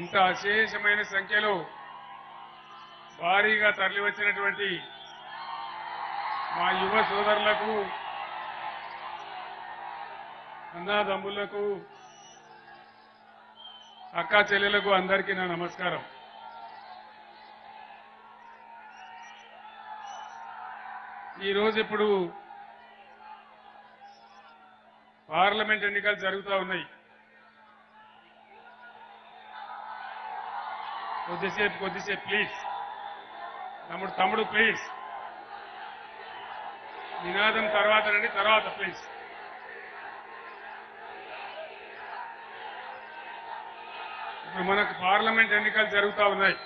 ఇంత అశేషమైన సంఖ్యలో భారీగా తరలివచ్చినటువంటి మా యువ సోదరులకు అన్నాదమ్ములకు అక్క చెల్లెలకు అందరికీ నా నమస్కారం. ఈరోజు ఇప్పుడు పార్లమెంట్ ఎన్నికలు జరుగుతూ ఉన్నాయి. కొద్దిసేపు కొద్దిసేపు ప్లీజ్ తమ్ముడు తమ్ముడు ప్లీజ్ నినాదం తర్వాత రండి తర్వాత ప్లీజ్ ఇప్పుడు మనకు పార్లమెంట్ ఎన్నికలు జరుగుతూ ఉన్నాయి.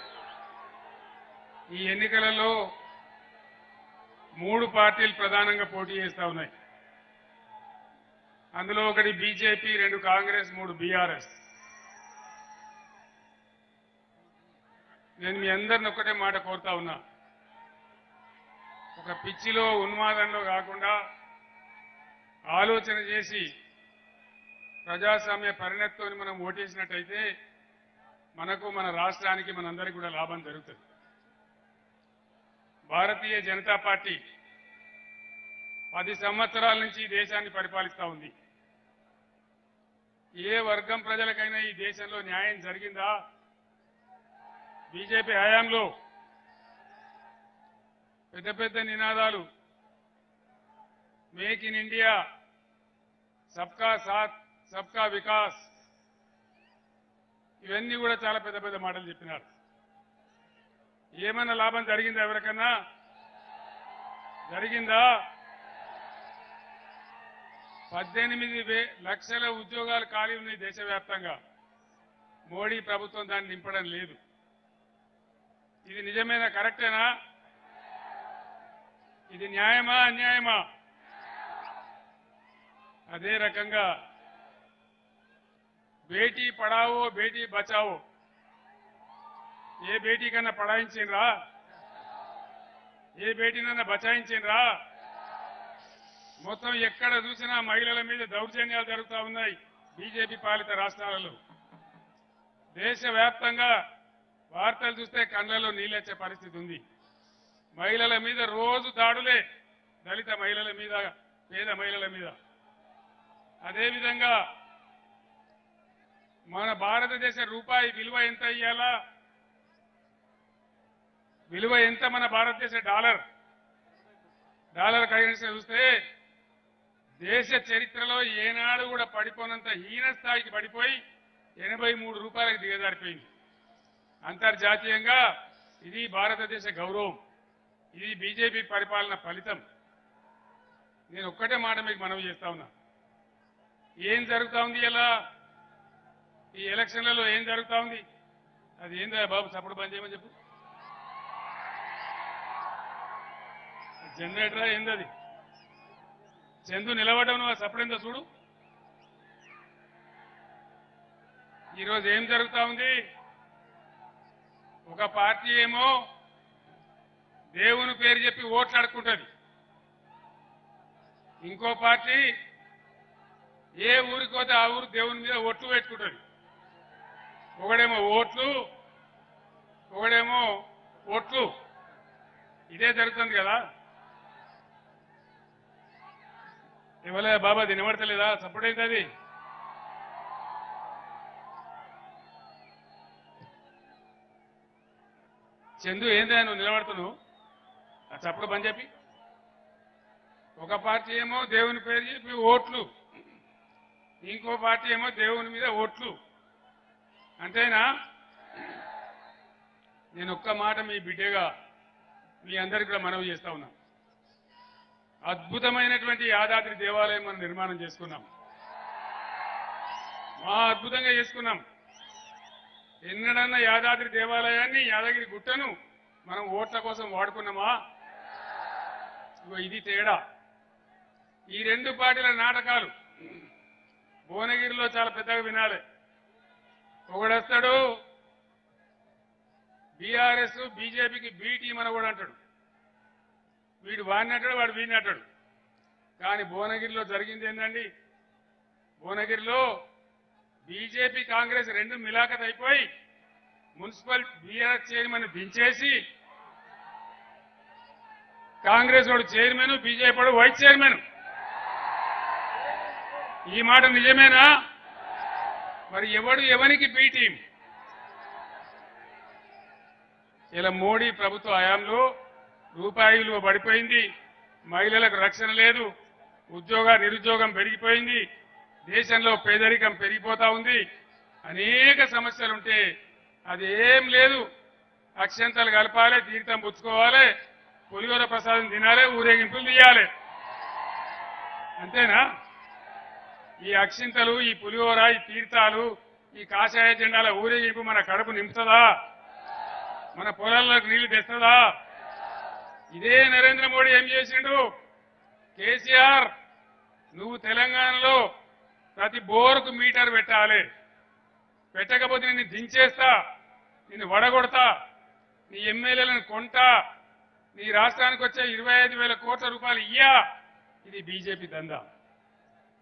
ఈ ఎన్నికలలో మూడు పార్టీలు ప్రధానంగా పోటీ చేస్తూ ఉన్నాయి. అందులో ఒకటి బీజేపీ రెండు కాంగ్రెస్ మూడు బీఆర్ఎస్. నేను మీ అందరిని ఒక్కటే మాట కోరుతా ఉన్నా. ఒక పిచ్చిలో ఉన్మాదంలో కాకుండా ఆలోచన చేసి ప్రజాస్వామ్య పరిణతితో మనం ఓటేసినట్టయితే మనకు మన రాష్ట్రానికి మనందరికీ కూడా లాభం జరుగుతుంది. భారతీయ జనతా పార్టీ పది సంవత్సరాల నుంచి దేశాన్ని పరిపాలిస్తా ఉంది. ఏ వర్గం ప్రజలకైనా ఈ దేశంలో న్యాయం జరిగిందా? బీజేపీ హయాంలో పెద్ద పెద్ద నినాదాలు. మేక్ ఇన్ ఇండియా సబ్కా సాత్ సబ్కా వికాస్. ఇవన్నీ కూడా చాలా పెద్ద పెద్ద మాటలు చెప్పినారు. ఏమన్నా లాభం జరిగిందా ఎవరికన్నా? జరిగిందా? పద్దెనిమిది వే- లక్షల ఉద్యోగాలు ఖాళీ ఉన్నాయి దేశవ్యాప్తంగా. మోడీ ప్రభుత్వం దాన్ని నింపడం లేదు. ఇది నిజమేనా? కరెక్టేనా? ఇది న్యాయమా? అన్యాయమా? అదే రకంగా బేటీ పడావో బేటీ బచావో ఏ బేటీ కన్నా పడాయించిండ్రా? ఏ బేటీనన్నా బచాయించిండ్రా? మొత్తం ఎక్కడ చూసినా మహిళల మీద దౌర్జన్యాలు జరుగుతూ ఉన్నాయి బీజేపీ పాలిత రాష్ట్రాలలో. దేశవ్యాప్తంగా వార్తలు చూస్తే కళ్ళలో నీళ్ళొచ్చే పరిస్థితి ఉంది. మహిళల మీద రోజు దాడులే. దళిత మహిళల మీద పేద మహిళల మీద. అదేవిధంగా మన భారతదేశ రూపాయి విలువ ఎంత ఇయ్యాలా విలువ ఎంత మన భారతదేశ డాలర్? డాలర్ కరెన్సీ చూస్తే దేశ చరిత్రలో ఏనాడు కూడా పడిపోనంత హీన స్థాయికి పడిపోయి ఎనభై మూడు రూపాయలకు దిగజారిపోయింది. అంతర్జాతీయంగా ఇది భారతదేశ గౌరవం. ఇది బీజేపీ పరిపాలన ఫలితం. నేను ఒక్కటే మాట మీకు మనవి చేస్తా ఉన్నా. ఏం జరుగుతా ఉంది ఇలా ఈ ఎలక్షన్లలో ఏం జరుగుతా ఉంది? అది ఏందా బాబు సపోర్ట్ బంద్ చేయమని చెప్పు. జనరేటరా ఏందది అది? చందు నిలబడడం నువ్వు సపడేందో చూడు. ఈరోజు ఏం జరుగుతా ఉంది? ఒక పార్టీ ఏమో దేవుని పేరు చెప్పి ఓట్లు అడుక్కుంటుంది ఇంకో పార్టీ ఏ ఊరికి పోతే ఆ ఊరు దేవుని మీద ఒట్లు పెట్టుకుంటుంది. ఒకడేమో ఓట్లు ఒకడేమో ఓట్లు ఇదే జరుగుతుంది కదా. ఇవ్వలేదా బాబా దీని నిలబడతలేదా సపోర్ట్ అవుతుంది చందు ఏందా నువ్వు నిలబడుతున్నావు? ఆ చప్పుడు పని చెప్పి ఒక పార్టీ ఏమో దేవుని పేరు చెప్పి ఓట్లు. ఇంకో పార్టీ ఏమో దేవుని మీద ఓట్లు. అంతేనా? నేను ఒక్క మాట మీ బిడ్డగా మీ అందరికి కూడా మనవి చేస్తా ఉన్నా. అద్భుతమైనటువంటి యాదాద్రి దేవాలయం మనం నిర్మాణం చేసుకున్నాం. మా అద్భుతంగా చేసుకున్నాం. ఎన్నడన్నా యాదాద్రి దేవాలయాన్ని యాదగిరి గుట్టను మనం ఓట్ల కోసం వాడుకున్నామా? ఇది తేడా. ఈ రెండు పార్టీల నాటకాలు భువనగిరిలో చాలా పెద్దగా వినాలి. ఒకడొస్తాడు బీఆర్ఎస్ బీజేపీకి బీ టీం అని కూడా అంటాడు. వీడు వాడిని అంటాడు వాడు వీడిని అంటాడు. కానీ భువనగిరిలో జరిగింది ఏంటండి? భువనగిరిలో బీజేపీ కాంగ్రెస్ రెండు మిలాఖత్ అయిపోయి మున్సిపల్ బీఆర్ చైర్మన్ దించేసి కాంగ్రెస్ వాడు చైర్మన్ బీజేపీ వాడు వైస్ చైర్మన్. ఈ మాట నిజమేనా? మరి ఎవడు ఎవరికి బీ టీం? ఇలా మోడీ ప్రభుత్వ హయాంలో రూపాయి విలువ పడిపోయింది మహిళలకు రక్షణ లేదు ఉద్యోగ నిరుద్యోగం పెరిగిపోయింది దేశంలో పేదరికం పెరిగిపోతా ఉంది. అనేక సమస్యలుంటే అది ఏం లేదు. అక్షంతలు కలపాలి తీర్థం పుచ్చుకోవాలి పులిహోర ప్రసాదం తినాలి ఊరేగింపులు తీయాలి. అంతేనా? ఈ అక్షింతలు ఈ పులిహోర ఈ తీర్థాలు ఈ కాషాయ జెండాల ఊరేగింపు మన కడుపు నింపుతుందా? మన పొలాల్లోకి నీళ్ళు తెస్తుందా? ఇదే నరేంద్ర మోడీ ఏం చేసిండు? కేసీఆర్ నువ్వు తెలంగాణలో ప్రతి బోరుకు మీటర్ పెట్టాలి. పెట్టకపోతే నిన్ను దించేస్తా నిన్ను వడగొడతా నీ ఎమ్మెల్యేలను కొంటా నీ రాష్ట్రానికి వచ్చే ఇరవై ఐదు వేల కోట్ల రూపాయలు ఇయ్యా. ఇది బీజేపీ దందా.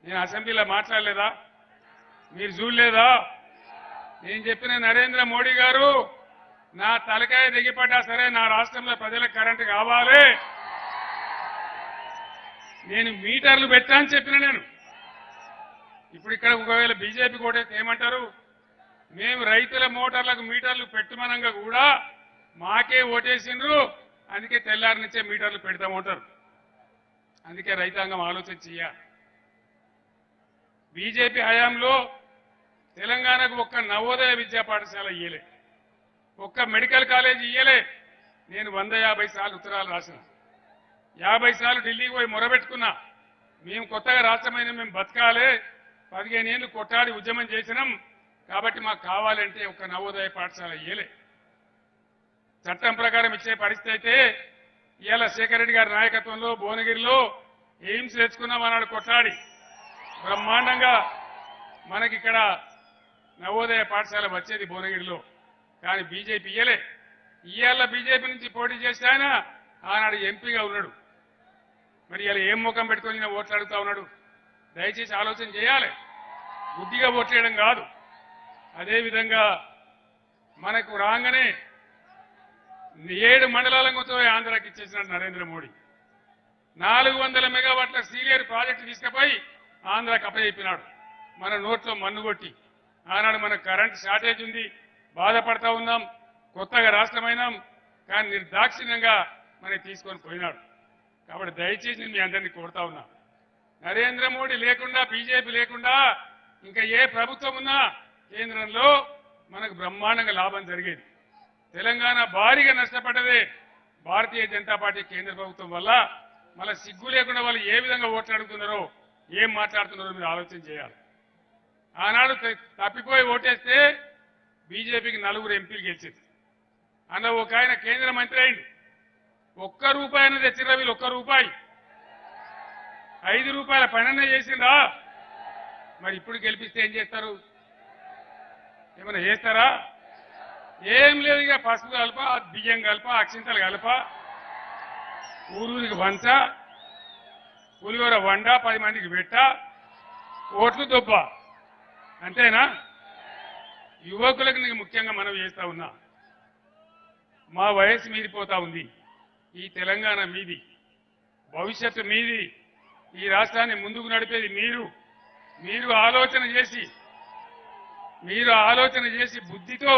నేను అసెంబ్లీలో మాట్లాడలేదా? మీరు చూడలేదా? నేను చెప్పిన నరేంద్ర మోడీ గారు నా తలకాయ దిగిపడ్డా సరే నా రాష్ట్రంలో ప్రజలకు కరెంటు కావాలి. నేను మీటర్లు పెట్టా అని చెప్పిన నేను. ఇప్పుడు ఇక్కడ ఒకవేళ బీజేపీ కూడా ఏమంటారు? మేము రైతుల మోటార్లకు మీటర్లు పెట్టమనంగా కూడా మాకే ఓటేసిండ్రు. అందుకే తెల్లారి నుంచే మీటర్లు పెడతామంటారు అందుకే రైతాంగం ఆలోచన చెయ్యాలి. బీజేపీ హయాంలో తెలంగాణకు ఒక్క నవోదయ విద్యా పాఠశాల ఇయ్యలే. ఒక్క మెడికల్ కాలేజ్ ఇయ్యలే. నేను వంద యాభై సార్లు ఉత్తరాలు రాసిన. యాభై సార్లు ఢిల్లీకి పోయి మొరబెట్టుకున్నా. మేము కొత్తగా రాష్ట్రమైన మేము బతకాలే. పదిహేను ఏళ్ళు కొట్టాడి ఉద్యమం చేసినాం. కాబట్టి మాకు కావాలంటే ఒక నవోదయ పాఠశాల ఇయ్యలే. చట్టం ప్రకారం ఇచ్చే పరిస్థితి అయితే ఇవాళ శేఖర్ రెడ్డి గారి నాయకత్వంలో భువనగిరిలో ఎయిమ్స్ తెచ్చుకున్నాం అన్నాడు కొట్లాడి బ్రహ్మాండంగా మనకిక్కడ నవోదయ పాఠశాల వచ్చేది భువనగిరిలో. కానీ బీజేపీ ఇయ్యలే. ఇవాళ బీజేపీ నుంచి పోటీ చేస్తే ఆయన ఆనాడు ఎంపీగా ఉన్నాడు. మరి ఇలా ఏం ముఖం పెట్టుకొని ఈయన ఓట్లు అడుగుతా ఉన్నాడు? దయచేసి ఆలోచన చేయాలి. బుద్ధిగా ఓట్లేయడం కాదు. అదేవిధంగా మనకు రాగానే ఏడు మండలాల మొత్తం ఆంధ్రాకి ఇచ్చేసినాడు నరేంద్ర మోడీ. నాలుగు వందల మెగావాట్ల సీనియర్ ప్రాజెక్టు తీసుకుపోయి ఆంధ్రాకి అప్పచెప్పినాడు. మన నోట్లో మన్ను కొట్టి. ఆనాడు మనకు కరెంట్ షార్టేజ్ ఉంది బాధపడతా ఉన్నాం కొత్తగా రాష్ట్రమైనాం కానీ నిర్దాక్షిణ్యంగా మనకి తీసుకొని పోయినాడు. కాబట్టి దయచేసి నేను మీ అందరినీ కోరుతా ఉన్నా. నరేంద్ర మోడీ లేకుండా బీజేపీ లేకుండా ఇంకా ఏ ప్రభుత్వం ఉన్నా కేంద్రంలో మనకు బ్రహ్మాండంగా లాభం జరిగేది. తెలంగాణ భారీగా నష్టపడ్డదే భారతీయ జనతా పార్టీ కేంద్ర ప్రభుత్వం వల్ల. మళ్ళీ సిగ్గు లేకుండా వాళ్ళు ఏ విధంగా ఓట్లాడుకున్నారో ఏం మాట్లాడుతున్నారో మీరు ఆలోచన చేయాలి. ఆనాడు తప్పిపోయి ఓటేస్తే బీజేపీకి నలుగురు ఎంపీలు గెలిచింది. అన్న ఒక ఆయన కేంద్ర మంత్రి అయింది ఒక్క రూపాయి అనేది తెచ్చిరా వీళ్ళు ఒక్క రూపాయి. ఐదు రూపాయల పనన్న చేసిందా మరి ఇప్పుడు గెలిపిస్తే ఏం చేస్తారు? ఏమైనా చేస్తారా? ఏం లేదు ఇక పసుపు కలప బియ్యం కలప అక్షింతలు కలప ఊరూరికి వంచ పులిహోర వండ పది మందికి పెట్ట ఓట్లు దొబ్బ. అంతేనా? యువకులకు నీకు ముఖ్యంగా మనం చేస్తా ఉన్నా. మా వయసు మీదిపోతా ఉంది. ఈ తెలంగాణ మీది. భవిష్యత్తు మీది. ఈ రాష్ట్రాన్ని ముందుకు నడిపేది మీరు. మీరు ఆలోచన చేసి మీరు ఆలోచన చేసి బుద్ధితో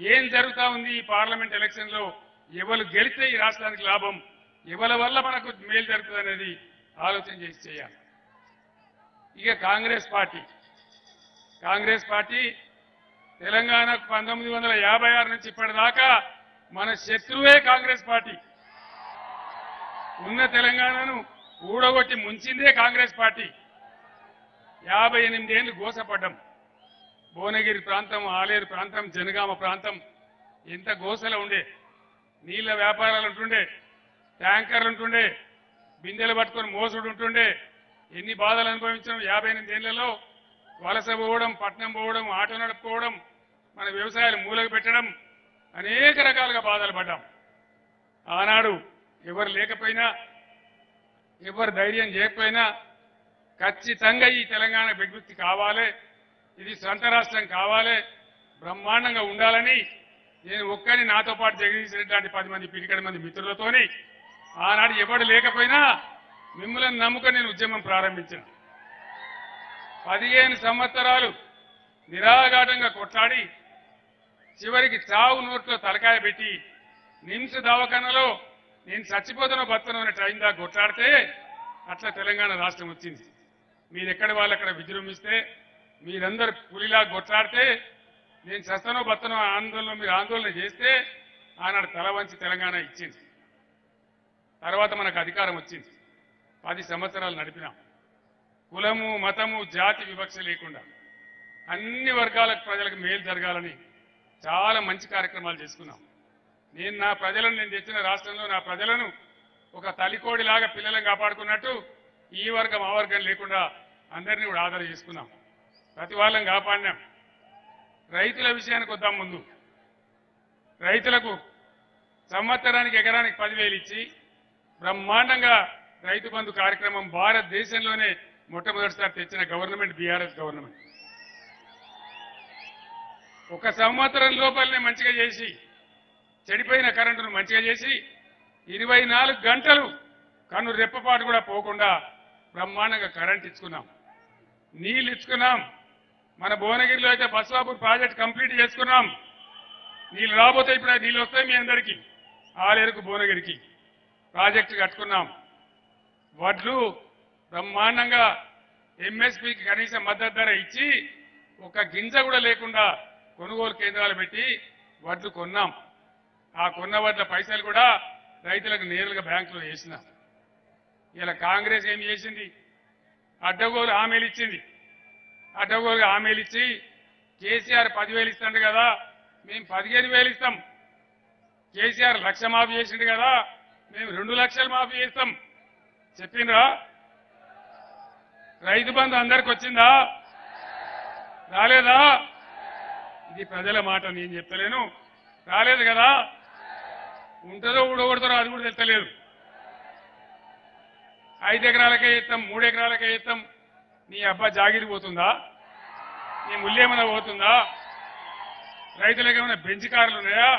ఏం జరుగుతా ఉంది ఈ పార్లమెంట్ ఎలక్షన్లో ఎవరు గెలిస్తే ఈ రాష్ట్రానికి లాభం? ఎవరి వల్ల మనకు మేలు జరుగుతుంది అనేది ఆలోచన చేసి చేయాలి. ఇక కాంగ్రెస్ పార్టీ. కాంగ్రెస్ పార్టీ తెలంగాణకు పంతొమ్మిది వందల యాభై ఆరు నుంచి ఇప్పటిదాకా మన శత్రువే కాంగ్రెస్ పార్టీ. ఉన్న తెలంగాణను ఊడగొట్టి ముంచిందే కాంగ్రెస్ పార్టీ. యాభై ఎనిమిదేళ్ళు గోసపడ్డం. భువనగిరి ప్రాంతం ఆలేరు ప్రాంతం జనగామ ప్రాంతం ఎంత గోసల ఉండే. నీళ్ళ వ్యాపారాలు ఉంటుండే ట్యాంకర్లు ఉంటుండే బిందెలు పట్టుకొని మోసుడు ఉంటుండే. ఎన్ని బాధలు అనుభవించడం యాభై ఎనిమిది ఏళ్ళలో వలస పోవడం పట్నం పోవడం ఆటో నడుపుకోవడం మన వ్యవసాయాలు మూలకు పెట్టడం అనేక రకాలుగా బాధలు పడ్డాం. ఆనాడు ఎవరు లేకపోయినా ఎవరు ధైర్యం చేయకపోయినా ఖచ్చితంగా ఈ తెలంగాణ విముక్తి కావాలి. ఇది సొంత రాష్ట్రం కావాలి. బ్రహ్మాండంగా ఉండాలని నేను ఒక్కని నాతో పాటు జగదీష్ రెడ్డి లాంటి పది మంది పిడికడి మంది మిత్రులతోని ఆనాడు ఎవడు లేకపోయినా మిమ్మల్ని నమ్ముకొని నేను ఉద్యమం ప్రారంభించాను. పదిహేను సంవత్సరాలు నిరాఘాటంగా కొట్లాడి చివరికి చావు నోట్లో తలకాయ పెట్టి నిమ్స్ దవాఖానలో నేను చచ్చిపోతానో భర్తను అనే టైం దాకా కొట్లాడితే అట్లా తెలంగాణ రాష్ట్రం వచ్చింది. మీరు ఎక్కడ వాళ్ళు అక్కడ విజృంభిస్తే మీరందరూ పులిలా కొట్లాడితే నేను చస్తనో బతనో ఆందోళన మీరు ఆందోళన చేస్తే ఆనాడు తల వంచి తెలంగాణ ఇచ్చింది. తర్వాత మనకు అధికారం వచ్చింది. పది సంవత్సరాలు నడిపినాం. కులము మతము జాతి వివక్ష లేకుండా అన్ని వర్గాల ప్రజలకు మేలు జరగాలని చాలా మంచి కార్యక్రమాలు చేసుకున్నాం. నేను నా ప్రజలను నేను తెచ్చిన రాష్ట్రంలో నా ప్రజలను ఒక తలికోడిలాగా పిల్లలను కాపాడుకున్నట్టు ఈ వర్గం ఆ వర్గం లేకుండా అందరినీ కూడా ఆదర చేసుకున్నాం ప్రతి వాళ్ళని కాపాడినాం. రైతుల విషయానికి వద్దాం ముందు. రైతులకు సంవత్సరానికి ఎకరానికి పదివేలు ఇచ్చి బ్రహ్మాండంగా రైతు బంధు కార్యక్రమం భారతదేశంలోనే మొట్టమొదటిసారి తెచ్చిన గవర్నమెంట్ బీఆర్ఎస్ గవర్నమెంట్. ఒక సంవత్సరం లోపలనే మంచిగా చేసి చెడిపోయిన కరెంటును మంచిగా చేసి ఇరవై నాలుగు గంటలు కన్ను రెప్పపాటు కూడా పోకుండా బ్రహ్మాండంగా కరెంట్ ఇచ్చుకున్నాం. నీళ్ళు ఇచ్చుకున్నాం మన భువనగిరిలో అయితే బస్వాపూర్ ప్రాజెక్ట్ కంప్లీట్ చేసుకున్నాం. నీళ్ళు రాబోతే ఇప్పుడు నీళ్ళు వస్తాయి మీ అందరికీ. ఆలేరుకు భువనగిరికి ప్రాజెక్టు కట్టుకున్నాం. వడ్లు బ్రహ్మాండంగా ఎంఎస్పీకి కనీస మద్దతు ధర ఇచ్చి ఒక గింజ కూడా లేకుండా కొనుగోలు కేంద్రాలు పెట్టి వడ్లు కొన్నాం. ఆ కొన్న వడ్ల పైసలు కూడా రైతులకు నేరుగా బ్యాంకులో వేసిన. ఇలా కాంగ్రెస్ ఏం చేసింది? అడ్డగోలు హామీలు ఇచ్చింది. అడ్డగోలుగా హామీలు ఇచ్చి కేసీఆర్ పదివేలు ఇస్తాడు కదా మేము పదిహేను వేలు ఇస్తాం. కేసీఆర్ లక్ష మాఫీ చేసిండు కదా మేము రెండు లక్షలు మాఫీ చేస్తాం. చెప్పిండ్రా? రైతు బంధు అందరికి వచ్చిందా? రాలేదా? ఇది ప్రజల మాట నేను చెప్తలేను. రాలేదు కదా? ఉంటుందో ఊడగొడతారో అది కూడా తెలుస్తలేదు. ఐదు ఎకరాలకే ఇస్తాం మూడు ఎకరాలకే ఇస్తాం నీ అబ్బా జాగిరి పోతుందా? నీ ముల్లేమన్నా పోతుందా? రైతులకు ఏమైనా బెంచ్ కార్లు ఉన్నాయా?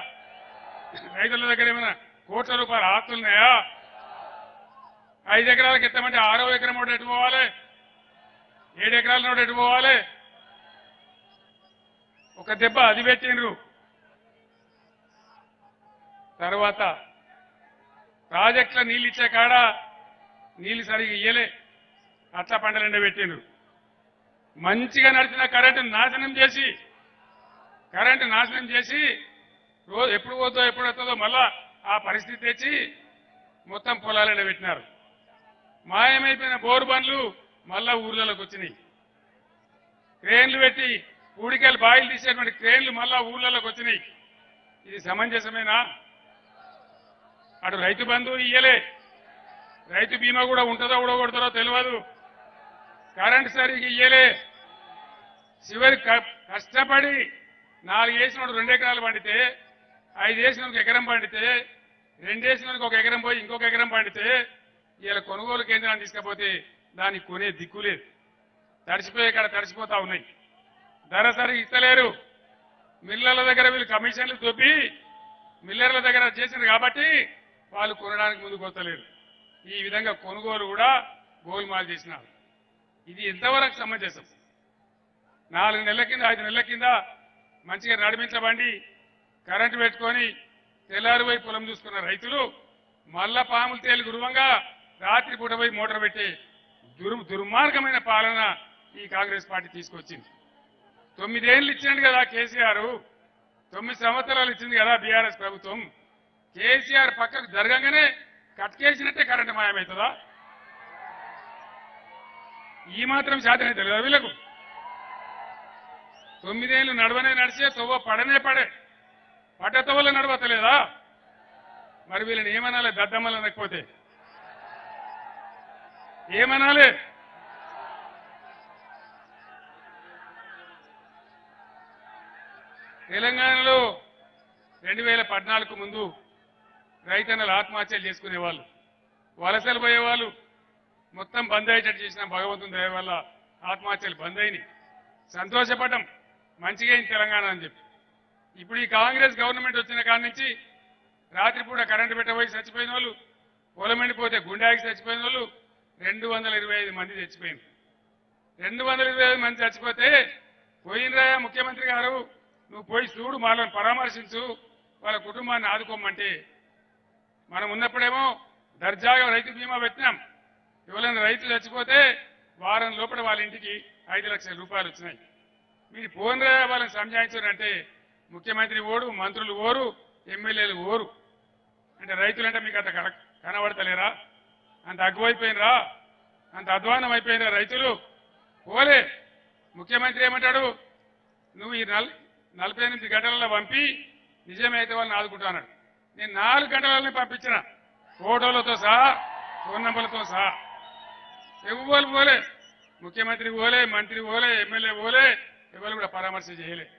రైతుల దగ్గర ఏమైనా కోట్ల రూపాయల ఆస్తులు ఉన్నాయా? ఐదు ఎకరాలకు ఎత్తామంటే ఆరో ఎకరం ఒకటి ఎటు పోవాలి? ఏడు ఎకరాల నోటి ఎటు పోవాలి? ఒక దెబ్బ అది పెట్టిండ్రు. తర్వాత ప్రాజెక్టుల నీళ్ళు ఇచ్చే కాడ నీళ్ళు సరిగా ఇయ్యలే. అట్లా పంటలు ఎండబెట్టిండ్రు. మంచిగా నడిచిన కరెంటు నాశనం చేసి కరెంటు నాశనం చేసి రోజు ఎప్పుడు పోతుందో ఎప్పుడు వస్తుందో మళ్ళా ఆ పరిస్థితి తెచ్చి మొత్తం పొలాలు ఎండబెట్టినారు. మాయమైపోయిన బోరు బండ్లు మళ్ళా ఊర్లలోకి వచ్చినాయి. క్రేన్లు పెట్టి ఊడికాయలు బాయిలు తీసేటువంటి క్రేన్లు మళ్ళా ఊర్లలోకి వచ్చినాయి. ఇది సమంజసమేనా? అటు రైతు బంధువు ఇయ్యలే. రైతు బీమా కూడా ఉంటుందో ఉడగొడతారో తెలియదు కరెంట్ సరిగ్గా ఇయ్యలే. చివరి క- కష్టపడి నాలుగు వేసినోడు రెండు ఎకరాలు పండితే ఐదు వేసినోడికి ఎకరం పండితే రెండు వేసినోడికి ఒక ఎకరం పోయి ఇంకొక ఎకరం పండితే ఇలా కొనుగోలు కేంద్రాన్ని తీసుకపోతే దానికి కొనే దిక్కు లేదు. తడిసిపోయే కాడ తడిసిపోతా ఉన్నాయి. ధర సరిగ్గా ఇస్తలేరు. మిల్లర్ల దగ్గర వీళ్ళు కమిషన్లు తొప్పి మిల్లర్ల దగ్గర చేసినారు కాబట్టి వాళ్ళు కొనడానికి ముందుకు వస్తలేరు. ఈ విధంగా కొనుగోలు కూడా గోల్మాల్ చేసినారు. ఇది ఎంతవరకు సమంజసం? నాలుగు నెలల కింద ఐదు నెలల కింద మంచిగా నడిపించబండి కరెంటు పెట్టుకొని తెల్లారిపోయి పొలం చూసుకున్న రైతులు మళ్ళా పాములు తేలి గురువంగా రాత్రిపూట పోయి మోటార్ పెట్టి దుర్ దుర్మార్గమైన పాలన ఈ కాంగ్రెస్ పార్టీ తీసుకొచ్చింది. తొమ్మిదేళ్ళు ఇచ్చిండు కదా కేసీఆర్. తొమ్మిది సంవత్సరాలు ఇచ్చింది కదా బీఆర్ఎస్ ప్రభుత్వం. కేసీఆర్ పక్కకు జరగగానే కట్కేసినట్టే కరెంటు మాయమవుతుందా? ఈ మాత్రం శాతం తెలియదు వీళ్ళకు? తొమ్మిదేళ్ళు నడవనే నడిచే తవ్వ పడనే పడే. పడ్డ తవ్వలు నడవతలేదా? మరి వీళ్ళని ఏమనాలి? దద్దమ్మలు అనకపోతే. ఏమనాలి? తెలంగాణలో రెండు వేల పద్నాలుగు ముందు రైతన్నలు ఆత్మహత్యలు చేసుకునేవాళ్ళు. వలసలు పోయేవాళ్ళు. మొత్తం బంద్ అయ్యేటట్టు చేసిన భగవంతుని దయ వల్ల ఆత్మహత్యలు బంద్ అయినాయి. సంతోషపడ్డం. మంచిగా అయింది తెలంగాణ అని చెప్పి. ఇప్పుడు ఈ కాంగ్రెస్ గవర్నమెంట్ వచ్చిన కాడి నుంచి రాత్రిపూట కరెంటు పెట్టబోయి చచ్చిపోయిన వాళ్ళు పొలమెండిపోతే గుండెకి చచ్చిపోయిన వాళ్ళు రెండు వందల ఇరవై ఐదు మంది చచ్చిపోయింది రెండు వందల ఇరవై ఐదు మంది చచ్చిపోతే పోయినరా ముఖ్యమంత్రి గారు? నువ్వు పోయి చూడు వాళ్ళని పరామర్శించు. వాళ్ళ కుటుంబాన్ని ఆదుకోమంటే మనం ఉన్నప్పుడేమో దర్జాగా రైతు బీమా పెట్టినాం. ఎవరైనా రైతు చచ్చిపోతే వారం లోపల వాళ్ళ ఇంటికి ఐదు లక్షల రూపాయలు వచ్చినాయి. మీరు పోన్రా వాళ్ళని సంజాయించారంటే ముఖ్యమంత్రి ఓడు మంత్రులు ఓరు ఎమ్మెల్యేలు ఓరు. అంటే రైతులంటే మీకు అంత కన- కనబడతలేరా? అంత అగ్గువైపోయినరా? అంత అధ్వానం అయిపోయిన రైతులు? పోలే. ముఖ్యమంత్రి ఏమంటాడు? నువ్వు ఈ నలభై ఎనిమిది గంటలలో పంపి నిజమైతే వాళ్ళని ఆదుకుంటున్నాడు నేను నాలుగు గంటలని పంపించిన. ఫోటోలతో సహా ఫోన్ నంబర్లతో సహా. ఎవ్వరు పోలే? ముఖ్యమంత్రి పోలే మంత్రి పోలే ఎమ్మెల్యే పోలే ఎవరు కూడా పరామర్శ చేయలే.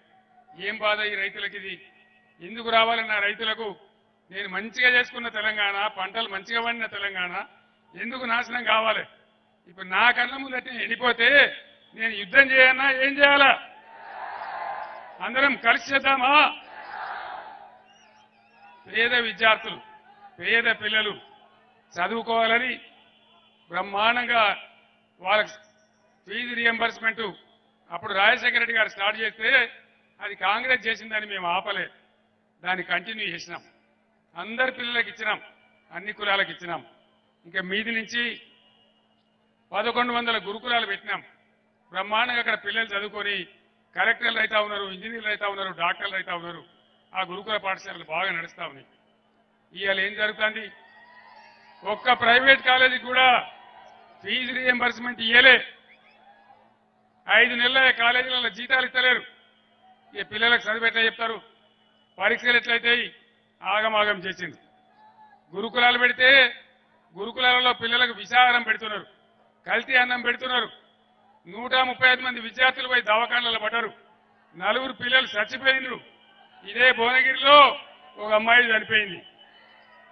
ఏం బాధ ఈ రైతులకి ఇది? ఎందుకు రావాలన్న రైతులకు? నేను మంచిగా చేసుకున్న తెలంగాణ పంటలు మంచిగా పండిన తెలంగాణ ఎందుకు నాశనం కావాలి? ఇప్పుడు నా కళ్ళ ముందట ఎండిపోతే నేను యుద్ధం చేయన్నా ఏం చేయాలా? అందరం కలిసి చేద్దామా? పేద విద్యార్థులు పేద పిల్లలు చదువుకోవాలని బ్రహ్మాండంగా వాళ్ళకి ఫీజు రియంబర్స్మెంట్ అప్పుడు రాజశేఖర రెడ్డి గారు స్టార్ట్ చేస్తే అది కాంగ్రెస్ చేసిందని మేము ఆపలే. దాన్ని కంటిన్యూ చేసినాం. అందరి పిల్లలకి ఇచ్చినాం. అన్ని కులాలకు ఇచ్చినాం. ఇంకా మీది నుంచి పదకొండు వందల గురుకులాలు పెట్టినాం. బ్రహ్మాండంగా అక్కడ పిల్లలు చదువుకొని కలెక్టర్లు అయితే ఉన్నారు ఇంజనీర్లు అయితే ఉన్నారు డాక్టర్లు అయితే ఉన్నారు. ఆ గురుకుల పాఠశాలలు బాగా నడుస్తా ఉన్నాయి. ఇవాళ ఏం జరుగుతుంది? ఒక్క ప్రైవేట్ కాలేజీకి కూడా ఫీజు రీఎంబర్స్మెంట్ ఇయ్యలే. ఐదు నెలల కాలేజీలలో జీతాలు ఇస్తలేరు. ఈ పిల్లలకు చదువు ఎట్లా చెప్తారు? పరీక్షలు ఎట్లయితాయి? ఆగమాగం చేసింది. గురుకులాలు పెడితే గురుకులాలలో పిల్లలకు విషాహారం పెడుతున్నారు. కల్తీ అన్నం పెడుతున్నారు. నూట ముప్పై ఐదు మంది విద్యార్థులు పోయి దవాఖానాలు పడ్డారు. నలుగురు పిల్లలు చచ్చిపోయినరు. ఇదే భువనగిరిలో ఒక అమ్మాయి చనిపోయింది.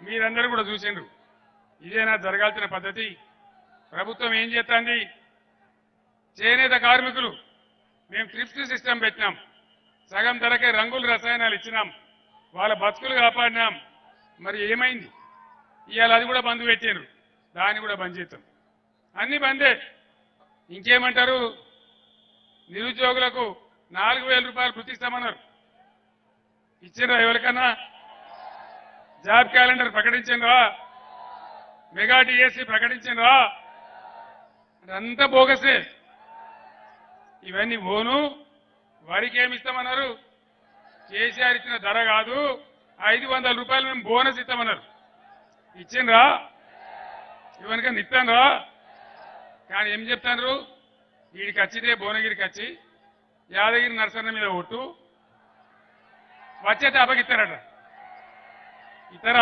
మీరందరూ కూడా చూసిండ్రు. ఇదేనా జరగాల్సిన పద్ధతి. ప్రభుత్వం ఏం చేస్తుంది చేనేత కార్మికులు మేము ట్రిప్స్ సిస్టమ్ పెట్టినాం. సగం ధరకే రంగుల రసాయనాలు ఇచ్చినాం. వాళ్ళ బతుకులు కాపాడినాం. మరి ఏమైంది? ఇవాళ అది కూడా బంద్ పెట్టారు దాన్ని కూడా బంద్ చేస్తాం అన్ని బందే. ఇంకేమంటారు? నిరుద్యోగులకు నాలుగు వేల రూపాయలు గుర్తిస్తామన్నారు ఇచ్చిండ్రా ఎవరికన్నా జాబ్ క్యాలెండర్ ప్రకటించిండ్రా? మెగా డిఎస్సి ప్రకటించిండ్రా? అదంతా బోగసే ఇవన్నీ ఓను. వరికి ఏమి ఇస్తామన్నారు? కేసీఆర్ ఇచ్చిన ధర కాదు. ఐదు వందల రూపాయలు మేము బోనస్ ఇస్తామన్నారు. ఇచ్చిండ్రా? ఇవనికన్నా ఇస్తాన్రా కానీ ఏం చెప్తాండ్రు వీడికి వచ్చితే భువనగిరికి వచ్చి యాదగిరి నరసన్న మీద ఒట్టు. వచ్చేది అప్పగిస్తారట. ఇతర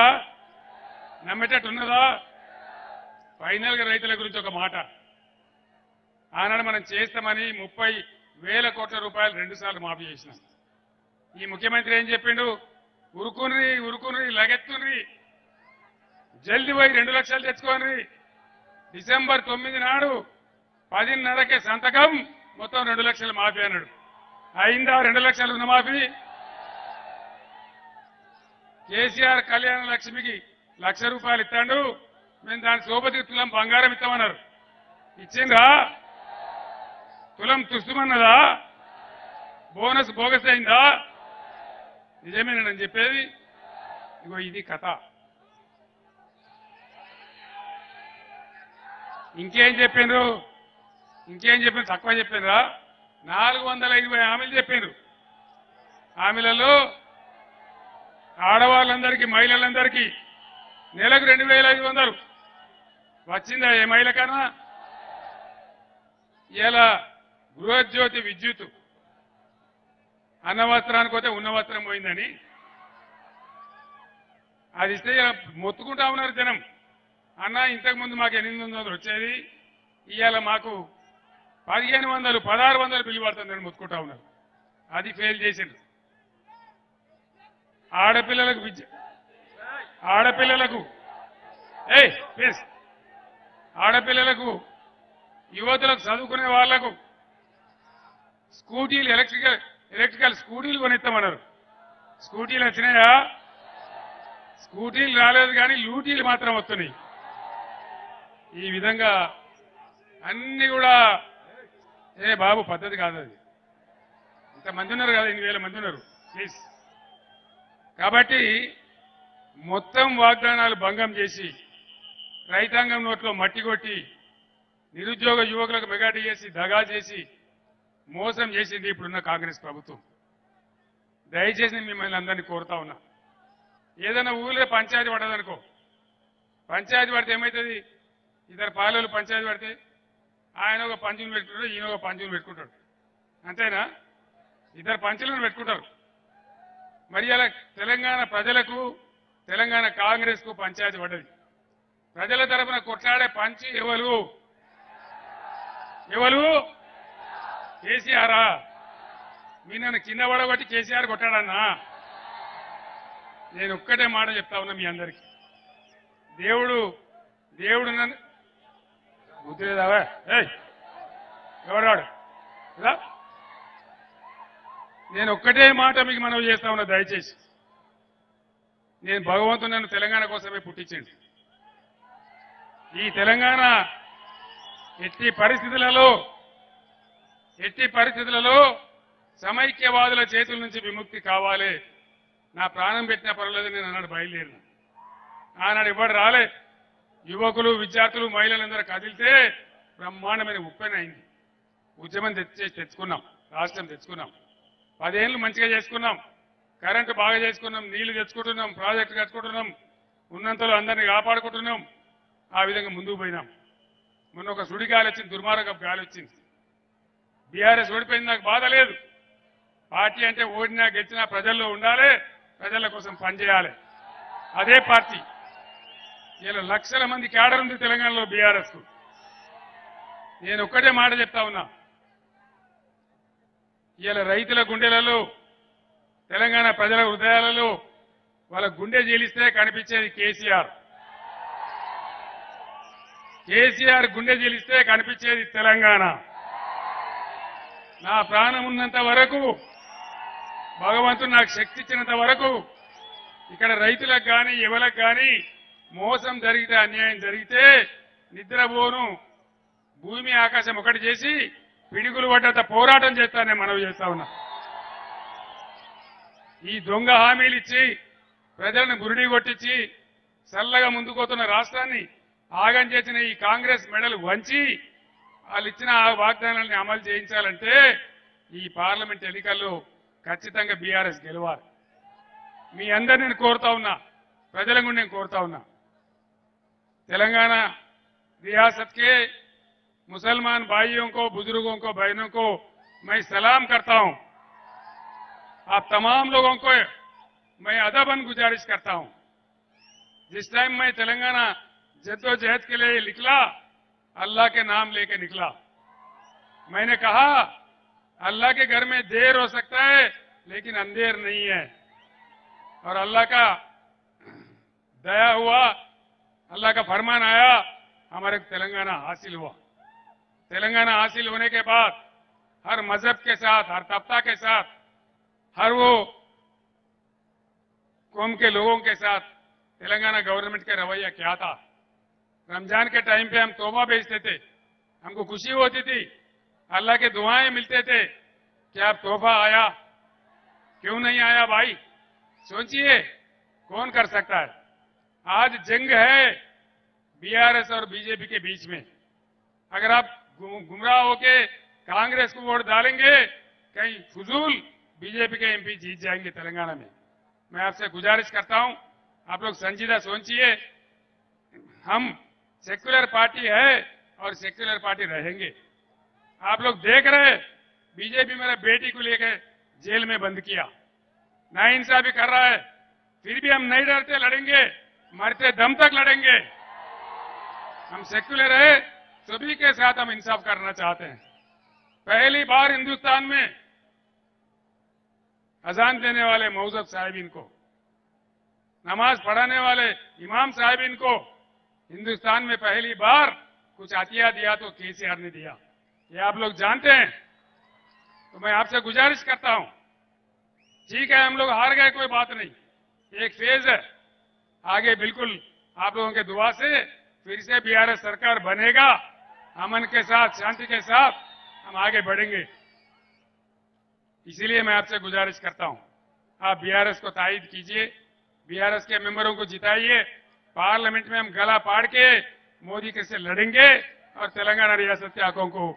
నమ్మేటట్టు ఉన్నదా? ఫైనల్గా రైతుల గురించి ఒక మాట. ఆనాడు మనం చేస్తామని ముప్పై వేల కోట్ల రూపాయలు రెండు సార్లు మాఫీ చేసినాం. ఈ ముఖ్యమంత్రి ఏం చెప్పిండు? ఉరుకుని ఉరుకుని లగెత్తుని జల్ది పోయి రెండు లక్షలు తెచ్చుకోని డిసెంబర్ తొమ్మిది నాడు పదిన్నరకే సంతకం మొత్తం రెండు లక్షలు మాఫీ అన్నాడు. అయిందా రెండు లక్షలు రుణమాఫీ కేసీఆర్ కళ్యాణ లక్ష్మికి లక్ష రూపాయలు ఇస్తాడు. మేము దాని సోపతికి తులం బంగారం ఇస్తామన్నారు. ఇచ్చిందా తులం తుస్తుమన్నదా? బోనస్ బోగస్ అయిందా? నిజమేనని చెప్పేది. ఇగో ఇది కథ. ఇంకేం చెప్పిండ్రు? ఇంకేం చెప్పిండ్రు? తక్కువ చెప్పిండ్రా? నాలుగు వందల ఇరవై హామీలు చెప్పిండ్రు. హామీలలో ఆడవాళ్ళందరికీ మహిళలందరికీ నెలకు రెండు వేల ఐదు వందలు. వచ్చిందా ఏ మహిళ కన్నా? ఇలా గృహజ్యోతి విద్యుత్ అన్నవస్త్రానికి పోతే ఉన్న వస్త్రం పోయిందని. అది ఇస్తే ఇలా మొత్తుకుంటా ఉన్నారు జనం. అన్న ఇంతకు ముందు మాకు ఎనిమిది వందలు వచ్చేది. ఇవాళ మాకు పదిహేను వందలు పదహారు వందలు బిల్లు పడుతుందని మొత్తుకుంటా ఉన్నారు. అది ఫెయిల్ చేసిండ్రు. ఆడపిల్లలకు విద్య. ఆడపిల్లలకు. ఏ ప్లీజ్ ఆడపిల్లలకు యువతులకు చదువుకునే వాళ్ళకు స్కూటీలు ఎలక్ట్రికల్ ఎలక్ట్రికల్ స్కూటీలు కొనిస్తామన్నారు స్కూటీలు వచ్చినాయా? స్కూటీలు రాలేదు కానీ లూటీలు మాత్రం వస్తున్నాయి. ఈ విధంగా అన్ని కూడా ఏ బాబు పద్ధతి కాదు అది ఇంతమంది ఉన్నారు కదా ఎన్ని వేల మంది ఉన్నారు. ప్లీజ్ కాబట్టి మొత్తం వాగ్దానాలు భంగం చేసి రైతాంగం నోట్లో మట్టి కొట్టి నిరుద్యోగ యువకులకు మెగాటి చేసి దగా చేసి మోసం చేసింది ఇప్పుడున్న కాంగ్రెస్ ప్రభుత్వం. దయచేసి నేను మిమ్మల్ని అందరినీ కోరుతా ఉన్నా. ఏదైనా ఊళ్ళో పంచాయతీ పడదనుకో. పంచాయతీ పడితే ఏమవుతుంది ఇద్దరు పాలలు పంచాయతీ పడితే ఆయన ఒక పంచులు పెట్టుకుంటాడు ఈయన ఒక పంచులు పెట్టుకుంటాడు. అంతేనా? ఇద్దరు పంచులను పెట్టుకుంటారు. మరి అలా తెలంగాణ ప్రజలకు తెలంగాణ కాంగ్రెస్కు పంచాయతీ పడ్డది. ప్రజల తరపున కొట్లాడే పంచి ఎవరు? ఎవరు? కేసీఆరా? మీ నన్ను కింద బట్టి కేసీఆర్ కొట్టాడన్నా? నేను ఒక్కటే మాట చెప్తా ఉన్నా మీ అందరికి. దేవుడు దేవుడు నన్ను గుర్తులేదావా లేదావా వాడు? ఎవరాడు ఇలా నేను ఒక్కటే మాట మీకు మనవి చేస్తా ఉన్నా దయచేసి. నేను భగవంతుడు నన్ను తెలంగాణ కోసమే పుట్టించండి ఈ తెలంగాణ ఎట్టి పరిస్థితులలో ఎట్టి పరిస్థితులలో సమైక్యవాదుల చేతుల నుంచి విముక్తి కావాలి. నా ప్రాణం పెట్టిన పర్వాలేదు నేను అన్నాడు బయలుదేరిన. ఆనాడు ఇవ్వడు రాలే? యువకులు విద్యార్థులు మహిళలందరూ కదిలితే బ్రహ్మాండమైన ఉప్పెన అయింది. ఉద్యమం తెచ్చి తెచ్చుకున్నాం రాష్ట్రం తెచ్చుకున్నాం. పదేళ్ళు మంచిగా చేసుకున్నాం. కరెంటు బాగా చేసుకున్నాం. నీళ్ళు తెచ్చుకుంటున్నాం. ప్రాజెక్టు కట్టుకుంటున్నాం. ఉన్నంతలో అందరినీ కాపాడుకుంటున్నాం. ఆ విధంగా ముందుకు పోయినాం. మొన్న ఒక సుడి గాలి వచ్చింది. దుర్మార్గపు గాలి వచ్చింది. బీఆర్ఎస్ ఓడిపోయింది. నాకు బాధ లేదు. పార్టీ అంటే ఓడినా గెలిచినా ప్రజల్లో ఉండాలి. ప్రజల కోసం పనిచేయాలి అదే పార్టీ. ఇలా లక్షల మంది క్యాడర్ ఉంది తెలంగాణలో బీఆర్ఎస్కు నేను ఒక్కటే మాట చెప్తా ఉన్నా. ఇలా రైతుల గుండెలలో తెలంగాణ ప్రజల హృదయాలలో వాళ్ళ గుండె జీలిస్తే కనిపించేది కేసీఆర్. కేసీఆర్ గుండె జీలిస్తే కనిపించేది తెలంగాణ. నా ప్రాణం ఉన్నంత వరకు భగవంతుడు నాకు శక్తి ఇచ్చినంత వరకు ఇక్కడ రైతులకు కానీ యువలకు కానీ మోసం జరిగితే అన్యాయం జరిగితే నిద్రపోను. భూమి ఆకాశం ఒకటి చేసి పిడుగులు పడ్డంత పోరాటం చేస్తానే మనవి చేస్తా ఉన్నా. ఈ దొంగ హామీలు ఇచ్చి ప్రజలను గురిడి కొట్టించి చల్లగా ముందుకోతున్న రాష్ట్రాన్ని ఆగం చేసిన ఈ కాంగ్రెస్ మెడలు వంచి వాళ్ళు ఇచ్చిన ఆ వాగ్దానాలని అమలు చేయించాలంటే ఈ పార్లమెంట్ ఎన్నికల్లో ఖచ్చితంగా బీఆర్ఎస్ గెలవాలి. మీ అందరిని నేను కోరుతా ఉన్నా ప్రజల గుండా నేను కోరుతా ఉన్నా. తెలంగాణ రియాసత్కే मुसलमान भाइयों को, बुज़ुर्गों को, बहनों को मैं सलाम करता हूँ। आप तमाम लोगों को मैं अदबन गुजारिश करता हूँ। जिस टाइम मैं तेलंगाना जद्दोजहद के लिए निकला, अल्लाह के नाम लेके निकला। मैंने कहा, अल्लाह के घर में देर हो सकता है, लेकिन अंधेर नहीं है। और अल्लाह का दया हुआ, अल्लाह का फरमान आया, हमारे तेलंगाना हासिल हुआ। तेलंगाना हासिल होने के बाद, हर मज़हब के साथ, हर तबका के साथ, हर वो कौम के लोगों के साथ तेलंगाना गवर्नमेंट का रवैया क्या था? रमज़ान के टाइम पे हम तोबा भेजते थे। हमको खुशी होती थी। अल्लाह के दुआएँ मिलते थे कि आप तोहफा आया। क्यों नहीं आया भाई? सोचिए, कौन कर सकता है? आज जंग है बीआरएस और बीजेपी के बीच में। अगर आप गुमराह होके कांग्रेस को वोट डालेंगे, कहीं फजूल बीजेपी के एमपी जीत जाएँगे तेलंगाना में। मैं आपसे गुजारिश करता हूँ, आप लोग संजीदा सोचिए, हम सेक्युलर पार्टी है और सेक्युलर पार्टी रहेंगे। आप लोग देख रहे, बीजेपी मेरे बेटी को लेकर जेल में बंद किया। नाइंसाफी कर रहा है, फिर भी हम नहीं डरते, लड़ेंगे, मरते दम तक लड़ेंगे। हम सेक्युलर है सभी के साथ हम इंसाफ करना चाहते हैं। पहली बार हिंदुस्तान में अजान देने वाले मौजब साहिबीन को, नमाज़ पढ़ाने वाले इमाम साहिबीन को हिंदुस्तान में पहली बार कुछ अतिया दिया तो केसीआर ने दिया। ये आप लोग जानते हैं? तो मैं आपसे गुजारिश करता हूँ। ठीक है, हम लोग हार गए, कोई बात नहीं। एक फ़ेज़ है। आगे बिल्कुल आप लोगों के दुआ से फिर से बीआरएस सरकार बनेगा। अमन के साथ, शांति के साथ हम आगे बढ़ेंगे। इसीलिए मैं आपसे गुजारिश करता हूँ। आप बीआरएस को तायद कीजिए बीआरएस के मेंबरों को जिताइए, पार्लियामेंट में हम गला पाड़ के मोदी के से लड़ेंगे और तेलंगाना रियासत के हकों को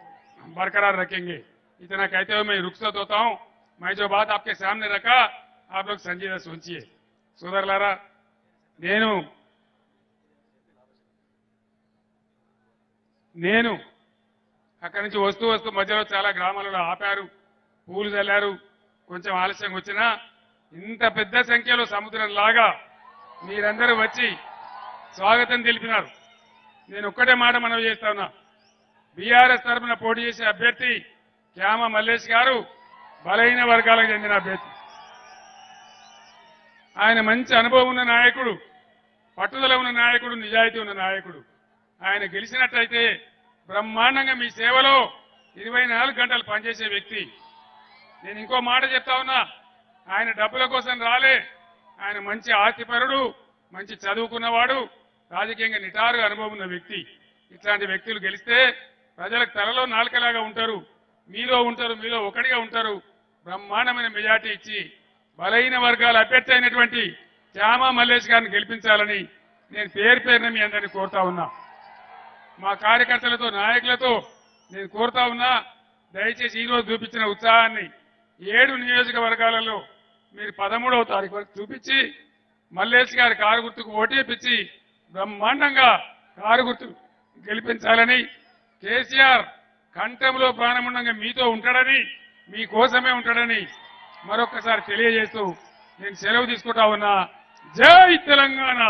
बरकरार रखेंगे। इतना कहते हुए मैं रुखसत होता हूँ। मैं जो बात आपके सामने रखा, आप लोग संजीदा सोचिए। सुधर लारा नैनू నేను అక్కడి నుంచి వస్తూ వస్తూ మధ్యలో చాలా గ్రామాలలో ఆపారు పూలు చల్లారు కొంచెం ఆలస్యంగా వచ్చినా ఇంత పెద్ద సంఖ్యలో సముద్రం లాగా మీరందరూ వచ్చి స్వాగతం తెలిపినారు. నేను ఒక్కటే మాట మనవి చేస్తా ఉన్నా. బీఆర్ఎస్ తరఫున పోటీ చేసే అభ్యర్థి క్యామ మల్లేష్ గారు బలహీన వర్గాలకు చెందిన అభ్యర్థి. ఆయన మంచి అనుభవం ఉన్న నాయకుడు పట్టుదల ఉన్న నాయకుడు నిజాయితీ ఉన్న నాయకుడు. ఆయన గెలిచినట్టయితే బ్రహ్మాండంగా మీ సేవలో ఇరవై నాలుగు గంటలు పనిచేసే వ్యక్తి. నేను ఇంకో మాట చెప్తా ఉన్నా ఆయన డబ్బుల కోసం రాలే. ఆయన మంచి ఆస్తిపరుడు మంచి చదువుకున్నవాడు రాజకీయంగా నిటారుగా అనుభవం ఉన్న వ్యక్తి. ఇట్లాంటి వ్యక్తులు గెలిస్తే ప్రజలకు తలలో నాలుకలాగా ఉంటారు. మీలో ఉంటారు మీలో ఒకటిగా ఉంటారు. బ్రహ్మాండమైన మెజార్టీ ఇచ్చి బలహీన వర్గాల అభ్యర్థి అయినటువంటి శ్యామ మల్లేష్ గారిని గెలిపించాలని నేను పేరు పేరున మీ అందరినీ కోరుతా ఉన్నా. మా కార్యకర్తలతో నాయకులతో నేను కోరుతా ఉన్నా దయచేసి ఈ రోజు చూపించిన ఉత్సాహాన్ని ఏడు నియోజకవర్గాలలో మీరు పదమూడవ తారీఖు వరకు చూపించి మల్లేష్ గారి కారు గుర్తుకు ఓటేపించి బ్రహ్మాండంగా కారు గుర్తు గెలిపించాలని కేసీఆర్ కంఠంలో ప్రాణముండంగా మీతో ఉంటాడని మీకోసమే ఉంటాడని మరొకసారి తెలియజేస్తూ నేను సెలవు తీసుకుంటా ఉన్నా. జై తెలంగాణ!